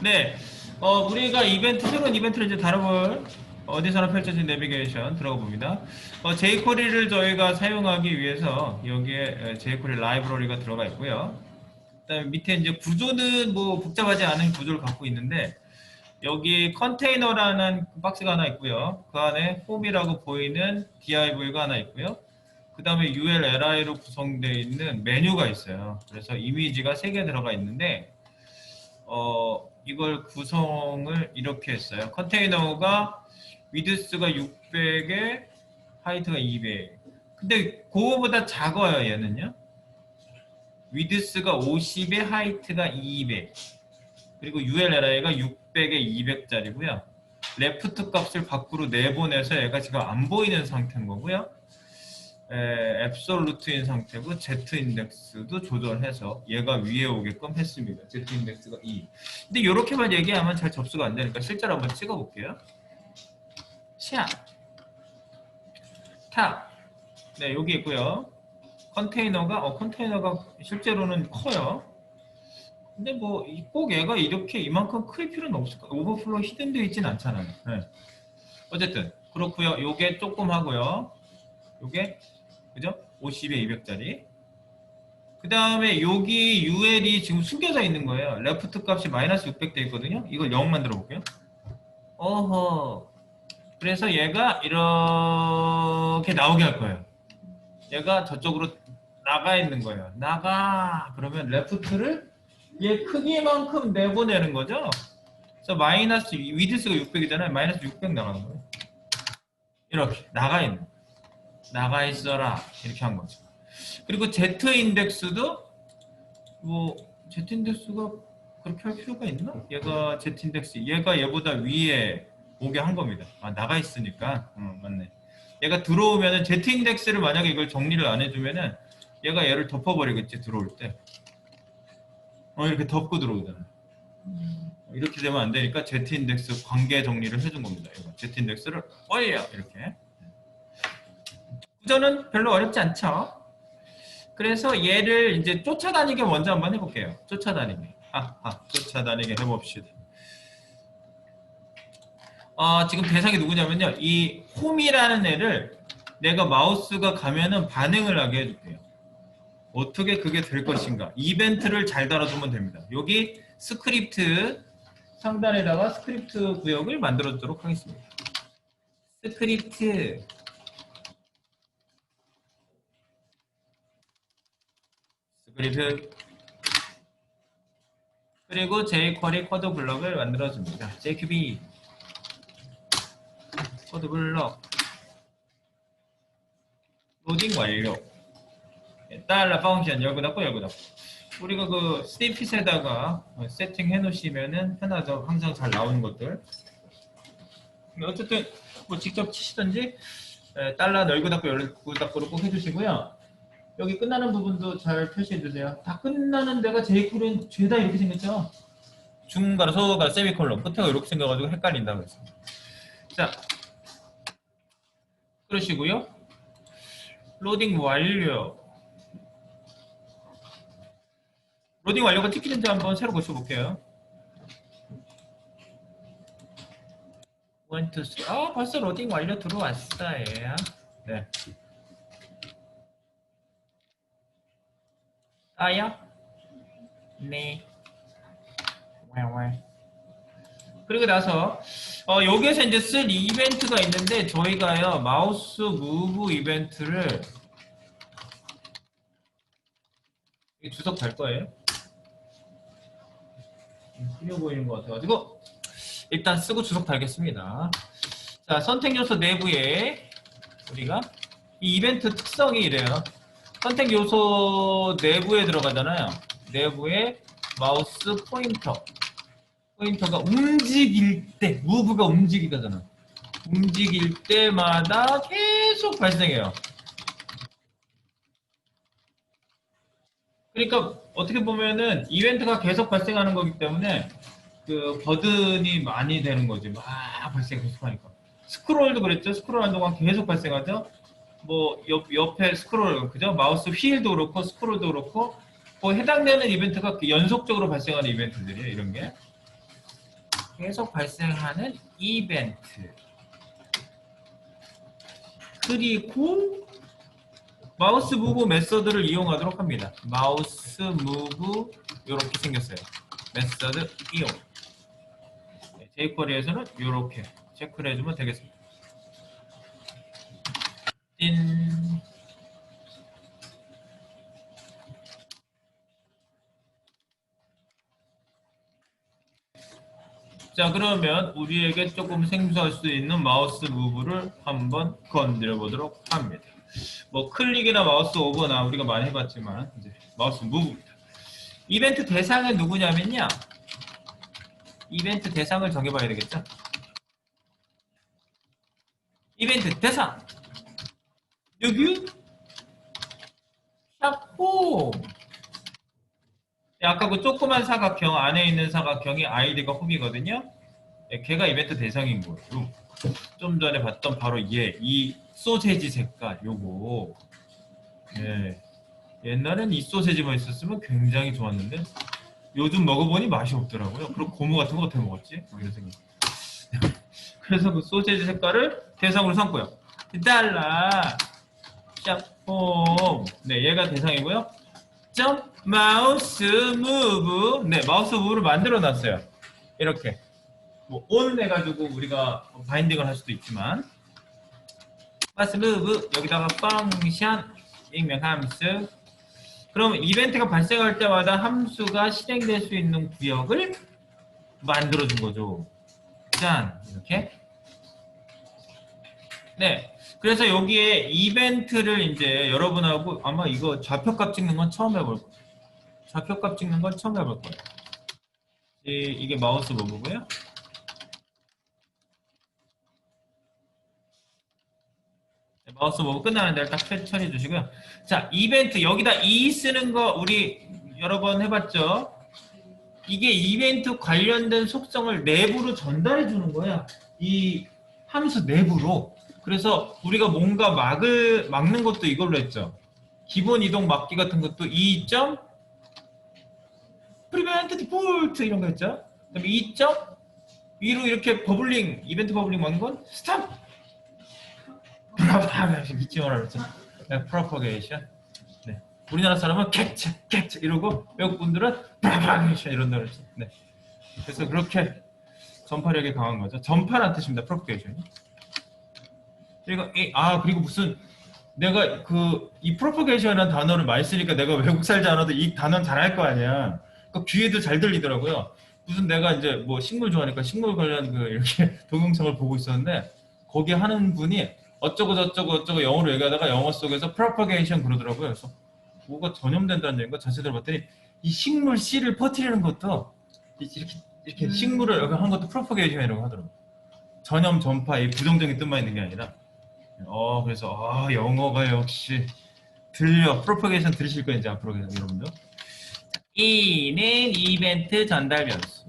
네, 어, 우리가 이벤트, 새로운 이벤트를 이제 다뤄볼 어디서나 펼쳐진 내비게이션 들어가 봅니다. 어, jQuery를 저희가 사용하기 위해서 여기에 jQuery 라이브러리가 들어가 있고요. 그다음에 밑에 이제 구조는 뭐 복잡하지 않은 구조를 갖고 있는데 여기 컨테이너라는 박스가 하나 있고요. 그 안에 홈이라고 보이는 div가 하나 있고요. 그 다음에 ULLI로 구성되어 있는 메뉴가 있어요. 그래서 이미지가 3개 들어가 있는데 어, 이걸 구성을 이렇게 했어요. 컨테이너가 위드스가 600에 하이트가 200. 근데 그거보다 작아요, 얘는요. 위드스가 50에 하이트가 200. 그리고 ULLI가 600에 200짜리고요. 레프트 값을 밖으로 내보내서 얘가 지금 안 보이는 상태인 거고요. 에, 앱솔루트인 상태고 Z 인덱스도 조절해서 얘가 위에 오게끔 했습니다. Z 인덱스가 2. 근데 이렇게만 얘기하면 잘 접수가 안 되니까 실제로 한번 찍어 볼게요. 샵. 탑. 네, 여기 있고요. 컨테이너가 어 컨테이너가 실제로는 커요. 근데 뭐 꼭 얘가 이렇게 이만큼 클 필요는 없을 거예요. 오버플로 히든되어 있진 않잖아요. 네. 어쨌든 그렇고요. 요게 조금 하고요. 요게 그죠? 50에 200짜리. 그 다음에 여기 UL이 지금 숨겨져 있는 거예요. 레프트 값이 마이너스 600 돼 있거든요. 이걸 0 만들어 볼게요. 어허. 그래서 얘가 이렇게 나오게 할 거예요. 얘가 저쪽으로 나가 있는 거예요. 나가. 그러면 레프트를 얘 크기만큼 내보내는 거죠. 그래서 마이너스 위드스가 600이잖아요. 마이너스 600 나가는 거예요. 이렇게 나가 있는. 나가 있어라 이렇게 한 거죠. 그리고 Z 인덱스도 뭐 Z 인덱스가 그렇게 할 필요가 있나? 얘가 Z 인덱스 얘가 얘보다 위에 오게 한 겁니다. 아 나가 있으니까 어, 맞네. 얘가 들어오면은 Z 인덱스를 만약에 이걸 정리를 안 해주면은 얘가 얘를 덮어버리겠지 들어올 때. 어 이렇게 덮고 들어오잖아. 이렇게 되면 안 되니까 Z 인덱스 관계 정리를 해준 겁니다. Z 인덱스를 올려 이렇게. 구조는 별로 어렵지 않죠. 그래서 얘를 이제 쫓아다니게 먼저 한번 해볼게요. 쫓아다니게. 아하, 쫓아다니게 해봅시다. 어, 지금 대상이 누구냐면요. 이 홈이라는 애를 내가 마우스가 가면은 반응을 하게 해줄게요. 어떻게 그게 될 것인가. 이벤트를 잘 달아주면 됩니다. 여기 스크립트 상단에다가 스크립트 구역을 만들어 주도록 하겠습니다. 스크립트 스크립트 그리고 jQuery 코드 블럭을 만들어줍니다. jQB 코드 블럭 로딩 완료 예, 달러 펑션 열고 닫고 열고 닫고 우리가 그 스니핏에다가 세팅해 놓으시면은 편하죠. 항상 잘 나오는 것들 어쨌든 뭐 직접 치시든지 에, 달러 열고 닫고 열고 닫고로 꼭 해주시고요. 여기 끝나는 부분도 잘 표시해 주세요. 다 끝나는 데가 jQuery는 죄다 이렇게 생겼죠? 중괄호, 소괄호, 세미콜론 끝에가 이렇게 생겨가지고 헷갈린다고 했습니다. 자, 그러시고요. 로딩 완료. 로딩 완료가 찍히는지 한번 새로 고쳐볼게요. 원, 투, 쓰리. 아, 벌써 로딩 완료 들어왔어요. 네. 아야? 네. 와와. 그리고 나서 어, 여기에서 이제 쓸 이벤트가 있는데 저희가요 마우스 무브 이벤트를 주석 달 거예요. 틀려 보이는 것 같아가지고 일단 쓰고 주석 달겠습니다. 자 선택 요소 내부에 우리가 이 이벤트 특성이 이래요. 선택 요소 내부에 들어가잖아요. 내부에 마우스 포인터. 포인터가 움직일 때, 무브가 움직이다잖아. 움직일 때마다 계속 발생해요. 그러니까 어떻게 보면은 이벤트가 계속 발생하는 거기 때문에 그 버든이 많이 되는 거지. 막 발생 계속 하니까. 스크롤도 그랬죠. 스크롤 하는 동안 계속 발생하죠. 뭐 옆, 옆에 스크롤 그죠? 마우스 휠도 그렇고 스크롤도 그렇고 뭐 해당되는 이벤트가 연속적으로 발생하는 이벤트들이에요. 이런 게. 계속 발생하는 이벤트. 그리고 마우스 무브 메서드를 이용하도록 합니다. 마우스 무브 이렇게 생겼어요. 메서드 이용. 네, jQuery에서는 이렇게 체크를 해주면 되겠습니다. 띵. 자 그러면 우리에게 조금 생소할 수 있는 마우스 무브를 한번 건드려 보도록 합니다. 뭐 클릭이나 마우스 오버나 우리가 많이 해봤지만 이제 마우스 무브입니다. 이벤트 대상은 누구냐면요. 이벤트 대상을 정해봐야 되겠죠. 이벤트 대상 여기 샵홈 네, 아까 그 조그만 사각형 안에 있는 사각형이 아이디가 홈이거든요. 네, 걔가 이벤트 대상인 거예요. 좀 전에 봤던 바로 얘, 이 소세지 색깔, 요거. 예. 옛날엔 이 소세지만 있었으면 굉장히 좋았는데 요즘 먹어보니 맛이 없더라고요. 그리고 고무 같은 거 어떻게 먹었지? 뭐 이런 생각. 그래서 그 소세지 색깔을 대상으로 삼고요. 달라 샵홈 네 얘가 대상이고요. 점 마우스 무브 네 마우스 무브를 만들어 놨어요. 이렇게 뭐 온 해가지고 우리가 바인딩을 할 수도 있지만 마우스 무브 여기다가 펑션 익명 함수 그럼 이벤트가 발생할 때마다 함수가 실행될 수 있는 구역을 만들어 준 거죠. 짠 이렇게 네. 그래서 여기에 이벤트를 이제 여러분하고 아마 이거 좌표값 찍는 건 처음 해볼 거예요. 좌표값 찍는 건 처음 해볼 거예요. 이, 이게 마우스 버브고요. 네, 마우스 버브 끝나는 데를 딱 처리해 주시고요. 자, 이벤트 여기다 이 쓰는 거 우리 여러 번 해봤죠? 이게 이벤트 관련된 속성을 내부로 전달해 주는 거야. 이 함수 내부로. 그래서 우리가 뭔가 막을 막는 것도 이걸로 했죠. 기본 이동 막기 같은 것도 2점 프리벤트 디폴트 이런 거 했죠. 그다음에 2점 위로 이렇게 버블링 이벤트 버블링 막는 건 스탑. 믿지 말아 그랬죠. 네, 프로퍼게이션. 네. 우리나라 사람은 캡처 캡처 이러고 외국 분들은 프로퍼게이션 이런다 그랬죠. 네. 그래서 그렇게 전파력이 강한 거죠. 전파란 뜻입니다. 프로퍼게이션이. 그리고 이, 아 그리고 무슨 내가 그 이 프로퍼게이션이라는 단어를 많이 쓰니까 내가 외국 살지 않아도 이 단어는 잘할 거 아니야. 그 귀에도 잘 들리더라고요. 무슨 내가 이제 뭐 식물 좋아하니까 식물 관련 그 이렇게 동영상을 보고 있었는데 거기 하는 분이 어쩌고 저쩌고 어쩌고 영어로 얘기하다가 영어 속에서 프로퍼게이션 그러더라고요. 그래서 뭐가 전염된다는 얘기인가 자세히 들어봤더니 이 식물 씨를 퍼뜨리는 것도 이렇게 이렇게 식물을 여기 한 것도 프로퍼게이션이라고 하더라고요. 전염 전파 이 부정적인 뜻만 있는 게 아니라 어 그래서 아 영어가 역시 들려. 프로퍼게이션 들으실 거예요 이제 앞으로 여러분들. 이는 이벤트 전달 변수.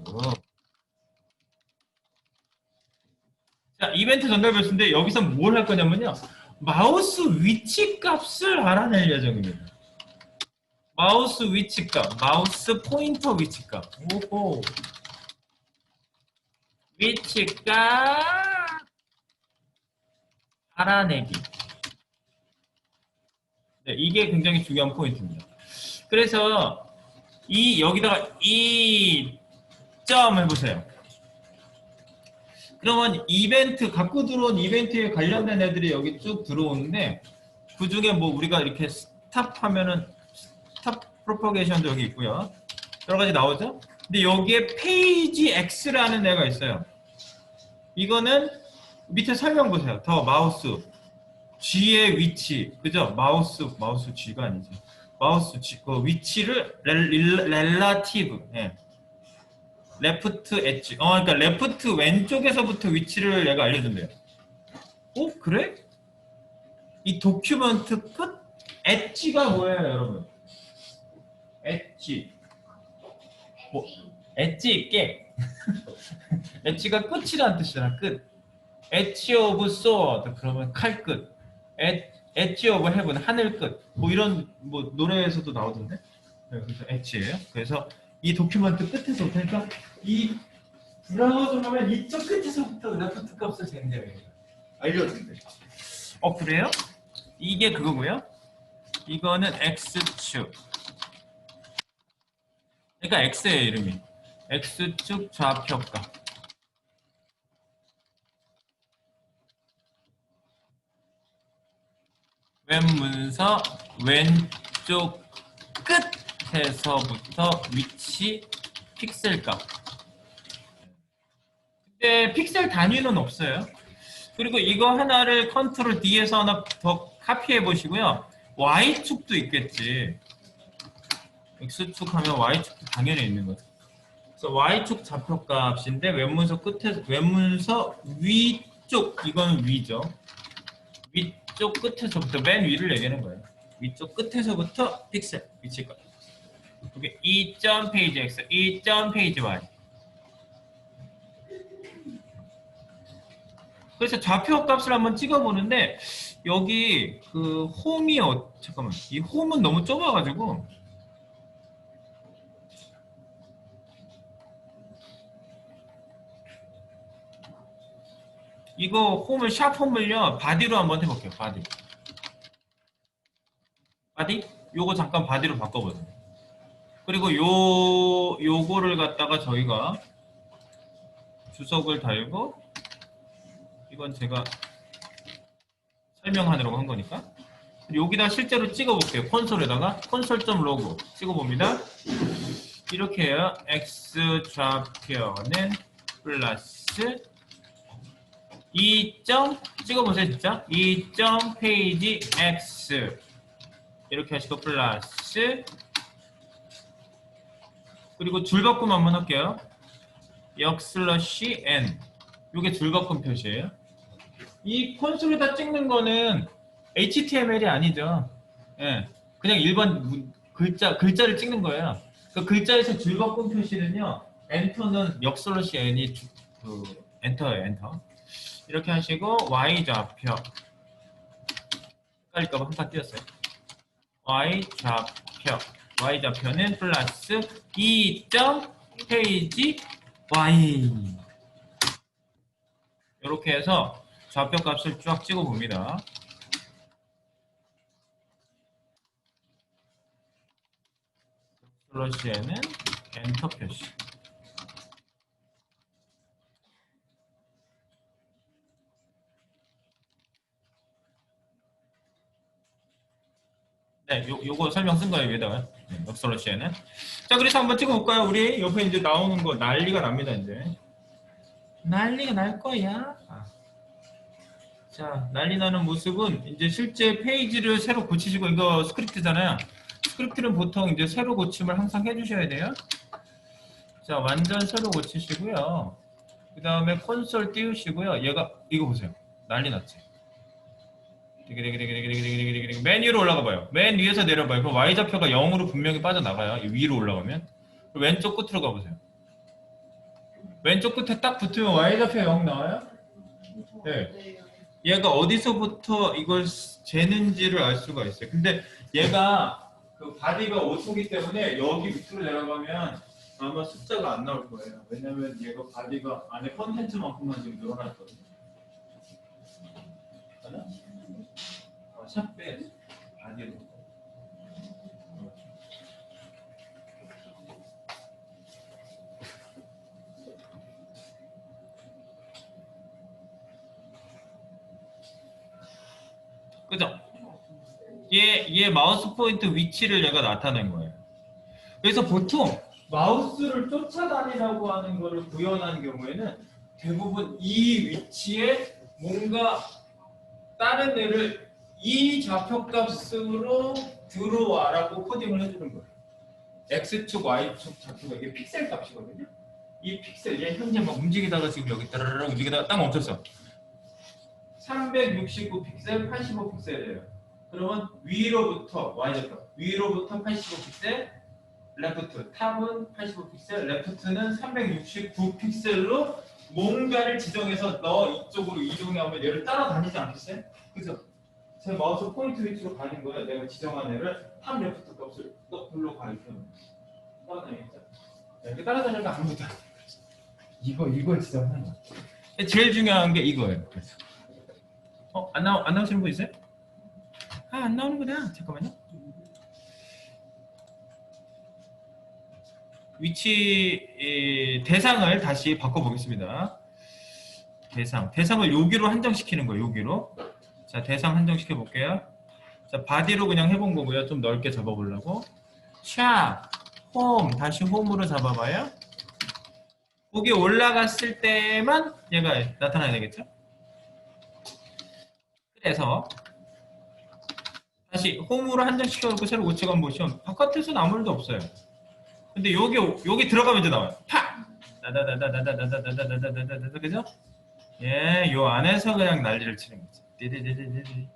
자 이벤트 전달 변수인데 여기서 뭘 할 거냐면요. 마우스 위치 값을 알아낼 예정입니다. 마우스 위치 값 마우스 포인터 위치 값. 오호. 위치 값 알아내기. 네, 이게 굉장히 중요한 포인트입니다. 그래서 이 여기다가 이점 해보세요. 그러면 이벤트 갖고 들어온 이벤트에 관련된 애들이 여기 쭉 들어오는데 그 중에 뭐 우리가 이렇게 스탑 하면은 스탑 프로퍼게이션도 여기 있고요. 여러 가지 나오죠. 근데 여기에 페이지 X라는 애가 있어요. 이거는 밑에 설명 보세요. 더 마우스 G의 위치 그죠? 마우스 마우스 G가 아니지. 마우스 G 그 위치를 렐라티브 예. 레프트 엣지 어 그러니까 레프트 왼쪽에서부터 위치를 얘가 알려준대요. 어 그래? 이 도큐먼트 끝 엣지가 뭐예요, 여러분? 엣지 뭐 엣지 있게 엣지가 끝이라는 뜻이잖아 끝. 오브 소드 그러면 칼끝 엣지 오브 헤븐 하늘 끝 뭐 이런 뭐 노래에서도 나오던데 네, 그래서 엣지예요 그래서 이 도큐먼트 끝에서부터 그러니까 이 브라우저 하면 이쪽 끝에서부터 레프트 값을 거예요. 알려준대. 어 그래요? 이게 그거고요. 이거는 x축. 그러니까 x의 이름이 x축 좌표값. 왼 문서 왼쪽 끝에서부터 위치 픽셀 값. 근데 픽셀 단위는 없어요. 그리고 이거 하나를 컨트롤 D에서 하나 더 카피해 보시고요. Y축도 있겠지. X축 하면 Y축도 당연히 있는 거죠. 그래서 Y축 좌표값인데 왼문서 끝에서 왼문서 위쪽 이건 위죠. 위 쪽 끝에서부터 맨 위를 얘기하는 거예요. 위쪽 끝에서부터 픽셀 위치값. 이게 2점 페이지 X, 2점 페이지 Y. 그래서 좌표 값을 한번 찍어보는데 여기 그 홈이 어, 잠깐만 이 홈은 너무 좁아가지고 이거 홈을 샵 홈을요 바디로 한번 해볼게요 바디. 바디? 요거 잠깐 바디로 바꿔보세요. 그리고 요 요거를 갖다가 저희가 주석을 달고 이건 제가 설명하느라고 한 거니까. 여기다 실제로 찍어볼게요 콘솔에다가. 콘솔.로그 로그 찍어봅니다. 이렇게 해요. X 좌표는 플러스 2점 찍어보세요 진짜 2점 페이지 x 이렇게 하시고 플러스 그리고 줄바꿈 한번 할게요 역 슬러시 n 이게 줄바꿈 표시예요 이 콘솔에다 찍는 거는 HTML이 아니죠. 예, 그냥 일반 문- 글자 글자를 찍는 거예요. 그 글자에서 줄바꿈 표시는요. 엔터는 역슬러시 n이 주- 그 엔터예요, 엔터. 이렇게 하시고 y 좌표 헷갈릴까봐 한칸 띄었어요. y 좌표 y 좌표는 플러스 2점 페이지 y 이렇게 해서 좌표 값을 쫙 찍어 봅니다. 슬러시에는 엔터 표시. 네, 요, 요거 설명 쓴 거예요, 위에다가. 네, 역슬러시에는. 자, 그래서 한번 찍어볼까요? 우리 옆에 이제 나오는 거 난리가 납니다, 이제. 난리가 날 거야. 아. 자, 난리 나는 모습은 이제 실제 페이지를 새로 고치시고 이거 스크립트잖아요. 스크립트는 보통 이제 새로 고침을 항상 해주셔야 돼요. 자, 완전 새로 고치시고요. 그 다음에 콘솔 띄우시고요. 얘가 이거 보세요. 난리 났지. 맨 위로 올라가 봐요. 맨 위에서 내려봐요. 그럼 Y 좌표가 0으로 분명히 빠져나가요. 이 위로 올라가면. 왼쪽 끝으로 가보세요. 왼쪽 끝에 딱 붙으면 Y 좌표 0 나와요? 네. 얘가 어디서부터 이걸 재는지를 알 수가 있어요. 근데 얘가 그 바디가 5초기 때문에 여기 밑으로 내려가면 아마 숫자가 안 나올 거예요. 왜냐면 얘가 바디가 안에 컨텐츠만큼만 지금 늘어났거든요. 하나? 어, 샵 빼. 바디로. 그죠? 얘, 얘 마우스 포인트 위치를 얘가 나타낸 거예요. 그래서 보통 마우스를 쫓아다니라고 하는 거를 구현한 경우에는 대부분 이 위치에 뭔가 다른 애를 이 좌표값으로 들어와라고 코딩을 해주는 거예요. X축, Y축 좌표가 이게 픽셀 값이거든요. 이 픽셀, 얘 현재 막 움직이다가 지금 여기 따라라 움직이다가 딱 멈췄어. 369 픽셀, 85 픽셀이에요. 그러면 위로부터 y좌표 위로부터 85 픽셀, 레프트 탑은 85 픽셀, 레프트는 369 픽셀로 뭔가를 지정해서 너 이쪽으로 이동하면 얘를 따라다니지 않겠어요? 그래서 제 마우스 포인트 위치로 가는 거예요. 내가 지정한 애를 탑 레프트 값을 너 불러 가리켜. 따라다니겠죠? 네, 이렇게 따라다니니까 아무것도 안. 이거 이거 진짜 하는 거. 제일 중요한 게 이거예요. 그래서. 어, 안 나오 안 나오시는 분 있어요? 아, 안 나오는구나. 잠깐만요. 위치 이, 대상을 다시 바꿔 보겠습니다. 대상. 대상을 여기로 한정시키는 거예요. 여기로. 자, 대상 한정시켜 볼게요. 자, 바디로 그냥 해본 거고요. 좀 넓게 잡아 보려고. 샵, 홈, 다시 홈으로 잡아봐요. 거기 올라갔을 때만 얘가 나타나야 되겠죠? 그래서 다시 홈으로 한정시켜 놓고 새로 우측 한번 보시면 바깥에서는 아무 일도 없어요. 근데 여기 여기 들어가면 이제 나와요. 팍! 다다다다다다다다다다다다다다 그죠? 예, 요 안에서 그냥 난리를 치는 거죠. 띠디디디디디.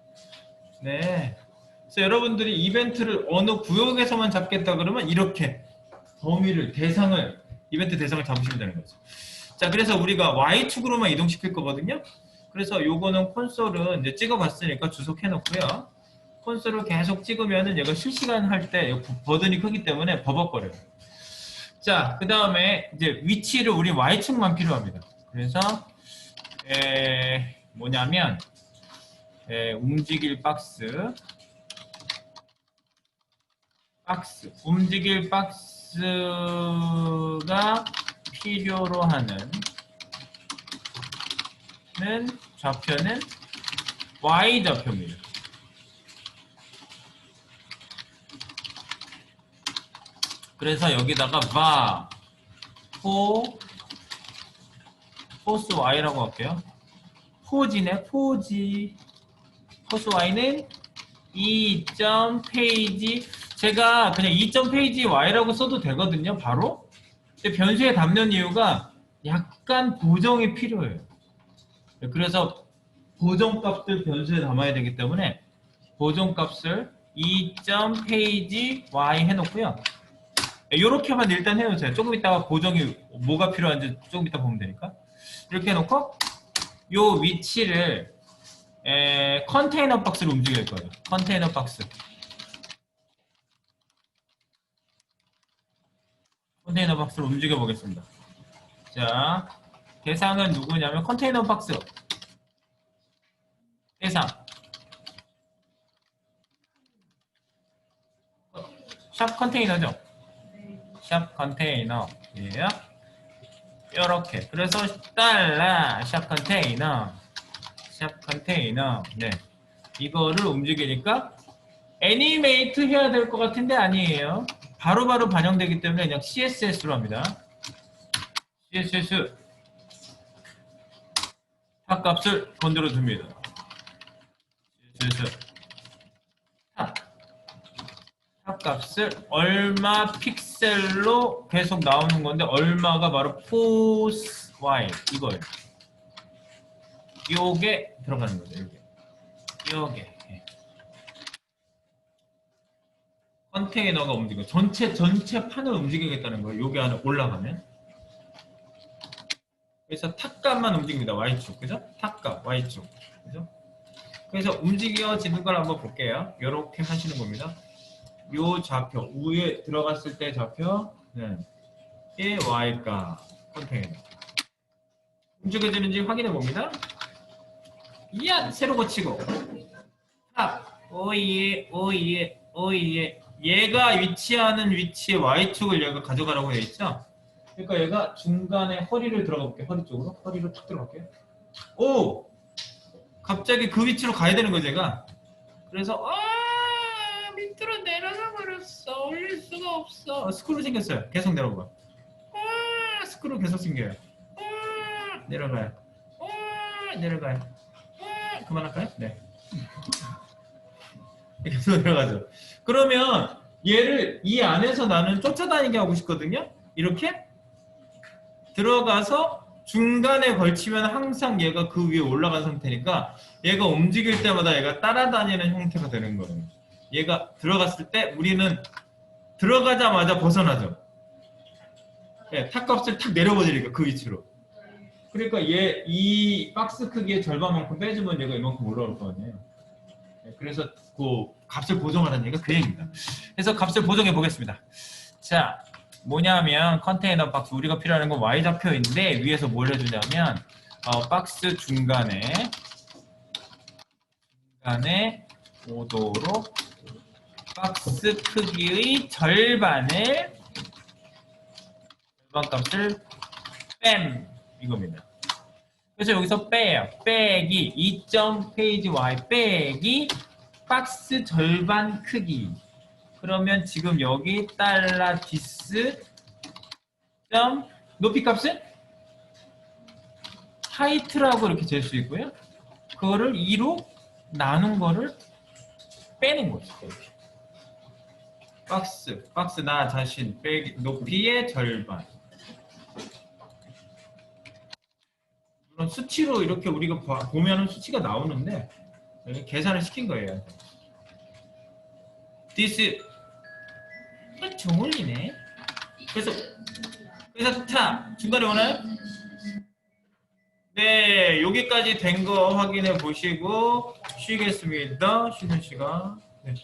네. 그래서 여러분들이 이벤트를 어느 구역에서만 잡겠다 그러면 이렇게 범위를 대상을 이벤트 대상을 잡으시면 되는 거죠. 자, 그래서 우리가 Y축으로만 이동시킬 거거든요. 그래서 요거는 콘솔은 이제 찍어봤으니까 주석해 놓고요. 콘솔을 계속 찍으면은 얘가 실시간 할 때 버튼이 크기 때문에 버벅거려요. 자, 그 다음에 이제 위치를 우리 Y축만 필요합니다. 그래서 에, 뭐냐면 에, 움직일 박스 박스 움직일 박스가 필요로 하는 는 좌표는 y 좌표입니다. 그래서 여기다가 va 포 포스 y라고 할게요. 포지네 포지 포스 y는 2점 페이지 제가 그냥 2점 페이지 y라고 써도 되거든요. 바로. 근데 변수에 담는 이유가 약간 보정이 필요해요. 그래서 보정값들 변수에 담아야 되기 때문에 보정값을 2점 페이지 y 해놓고요. 이렇게만 일단 해놓으세요. 조금 이따가 보정이 뭐가 필요한지 조금 이따 보면 되니까. 이렇게 해놓고 요 위치를 에, 컨테이너 박스로 움직일 거예요. 컨테이너 박스. 컨테이너 박스로 움직여 보겠습니다. 자, 대상은 누구냐면 컨테이너 박스. 대상. 어, 샵 컨테이너죠? 샵 컨테이너. 예. 이렇게. 그래서 달라 샵 컨테이너. 샵 컨테이너. 네. 이거를 움직이니까 애니메이트 해야 될 것 같은데 아니에요. 바로 바로 반영되기 때문에 그냥 CSS로 합니다. CSS 탑 값을 건드려 줍니다. CSS 탑 탑 값을 얼마 픽셀로 계속 나오는 건데 얼마가 바로 포스 y 이거예요. 요게 들어가는 거죠. 요게 요게 예. 컨테이너가 움직여 전체 전체 판을 움직이겠다는 거예요. 요게 안에 올라가면 그래서 탑값만 움직입니다. Y축. 그죠? 탑값, Y축. 그죠? 그래서 움직여지는 걸 한번 볼게요. 이렇게 하시는 겁니다. 요 좌표, 위에 들어갔을 때 좌표는 1 Y값 컨테이너. 움직여지는지 확인해 봅니다. 이야! 새로 고치고. 탑, 오예, 오예, 오예. 얘가 위치하는 위치의 Y축을 얘가 가져가라고 돼 있죠? 그러니까 얘가 중간에 허리를 들어가 볼게요. 허리 쪽으로. 허리로 툭 들어갈게요. 오! 갑자기 그 위치로 가야 되는 거죠, 얘가. 그래서 아 밑으로 내려가 버렸어. 올릴 수가 없어. 스크롤 생겼어요. 계속 내려가. 아 스크롤 계속 생겨요. 아 내려가요. 아 내려가요. 아 그만할까요? 네. 계속 내려가죠. 그러면 얘를 이 안에서 나는 쫓아다니게 하고 싶거든요. 이렇게 들어가서 중간에 걸치면 항상 얘가 그 위에 올라간 상태니까 얘가 움직일 때마다 얘가 따라다니는 형태가 되는 거예요. 얘가 들어갔을 때 우리는 들어가자마자 벗어나죠. 예, 탑값을 탁 내려버리니까 그 위치로. 그러니까 얘 이 박스 크기의 절반만큼 빼주면 얘가 이만큼 올라올 거 아니에요. 예, 그래서 그 값을 보정하라는 얘기가 그 얘기입니다. 그래서 값을 보정해 보겠습니다. 자, 뭐냐면 컨테이너 박스 우리가 필요한 건 y 좌표인데 위에서 뭘 해주냐면 어, 박스 중간에 중간에 5도로 박스 크기의 절반을 절반 값을 뺨 이겁니다. 그래서 여기서 빼요. 빼기 2점 페이지 y 빼기 박스 절반 크기. 그러면 지금 여기 달러 디스 점 높이 값은 하이트라고 이렇게 잴 수 있고요. 그거를 2로 나눈 거를 빼는 거죠. 박스, 박스 나 자신 빼기 높이의 절반. 수치로 이렇게 우리가 봐- 보면은 수치가 나오는데 계산을 시킨 거예요. this 어, 정 올리네. 그래서 그래서 자 중간에 오나요? 네 여기까지 된 거 확인해 보시고 쉬겠습니다. 쉬는 시간. 네.